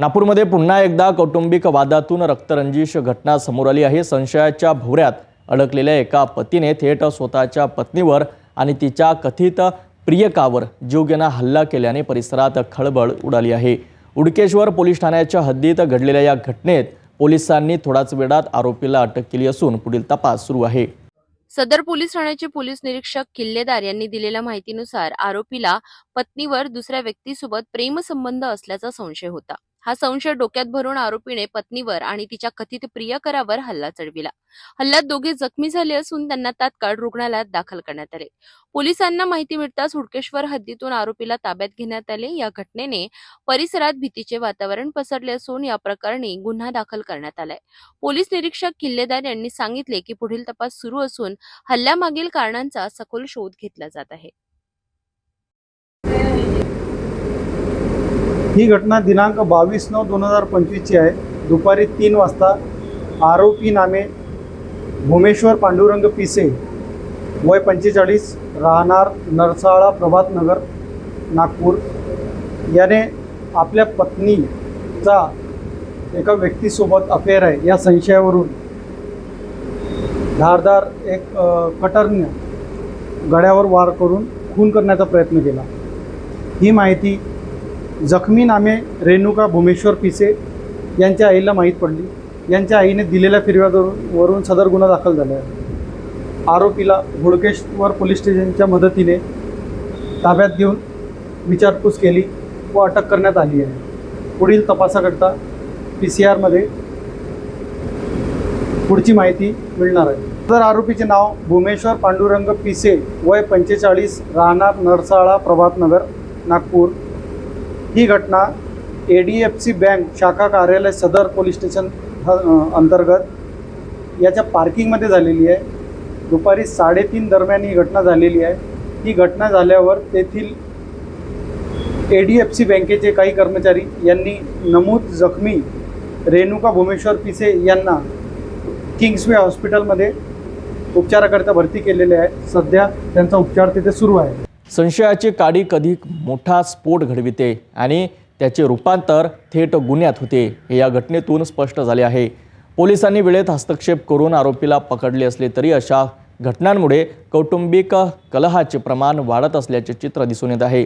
नागपूरमध्ये पुन्हा एकदा कौटुंबिक वादातून रक्तरंजिश घटना समोर आली आहे. संशयाच्या भोवऱ्यात अडकलेल्या एका पतीने थेट स्वतःच्या पत्नीवर आणि तिच्या कथित प्रियकावर जीवघेणा हल्ला केल्याने परिसरात खळबळ उडाली आहे. उडकेश्वर पोलीस ठाण्याच्या हद्दीत घडलेल्या या घटनेत पोलिसांनी थोड्याच वेळात आरोपीला अटक केली असून पुढील तपास सुरू आहे. सदर पोलीस ठाण्याचे पोलीस निरीक्षक किल्लेदार यांनी दिलेल्या माहितीनुसार आरोपीला पत्नीवर दुसऱ्या व्यक्तीसोबत प्रेमसंबंध असल्याचा संशय होता. हा संशय डोक्यात भरून आरोपीने पत्नीवर आणि तिच्या कथित प्रियकरावर हल्ला चढविला. हल्ल्यात दोघे जखमी झाले असून त्यांना तात्काळ रुग्णालयात दाखल करण्यात आले. पोलिसांना माहिती मिळताच हुडकेश्वर हद्दीतून आरोपीला ताब्यात घेण्यात आले. या घटनेने परिसरात भीतीचे वातावरण पसरले असून या प्रकरणी गुन्हा दाखल करण्यात आलाय. पोलीस निरीक्षक किल्लेदार यांनी सांगितले की पुढील तपास सुरू असून हल्ल्यामागील कारणांचा सखोल शोध घेतला जात आहे. ही घटना दिनांक बावीस नऊ दोन हजार पंचवीसची आहे. दुपारी तीन वाजता आरोपी नामे भूमेश्वर पांडुरंग पिसे वय पंचेचाळीस राहणार नरसाळा प्रभातनगर नागपूर. याने आपल्या पत्नीचा एका व्यक्तीसोबत अफेअर आहे. या संशयावरून धारदार एक कटरने गड्यावर वार करून खून करण्याचा प्रयत्न केला. ही माहिती जखमी नामे रेणुका भूमेश्वर पिसे यांच्या आईला माहीत पडली. यांच्या आईने दिलेल्या फिर्यादवरून वरून सदर गुन्हा दाखल झाला आहे. आरोपीला हुडकेश्वर पोलीस स्टेशनच्या मदतीने ताब्यात घेऊन विचारपूस केली व अटक करण्यात आली आहे. पुढील तपासाकरता पी सी आरमध्ये पुढची माहिती मिळणार आहे. सदर आरोपीचे नाव भूमेश्वर पांडुरंग पिसे वय पंचेचाळीस राहणार नरसाळा प्रभातनगर नागपूर. ही घटना A D F C bank शाखा कार्यालय सदर पोलीस स्टेशन ह- अंतर्गत याच्या पार्किंगमध्ये झालेली आहे. दुपारी साडेतीन दरम्यान ही घटना झालेली आहे. ही घटना झाल्यावर तेथील ए डी एफ सी बँकेचे काही कर्मचारी यांनी नमूद जखमी रेणुका भूमेश्वर पिसे यांना किंग्सवे हॉस्पिटलमध्ये उपचाराकरिता भरती केलेले आहे. सध्या त्यांचा उपचार तिथे सुरू आहे. संशयाची काडी कधी मोठा स्फोट घडविते आणि त्याचे रूपांतर थेट गुन्ह्यात होते हे या घटनेतून स्पष्ट झाले आहे. पोलिसांनी वेळेत हस्तक्षेप करून आरोपीला पकडले असले तरी अशा घटनांमुळे कौटुंबिक कलहाचे प्रमाण वाढत असल्याचे चित्र दिसून येत आहे.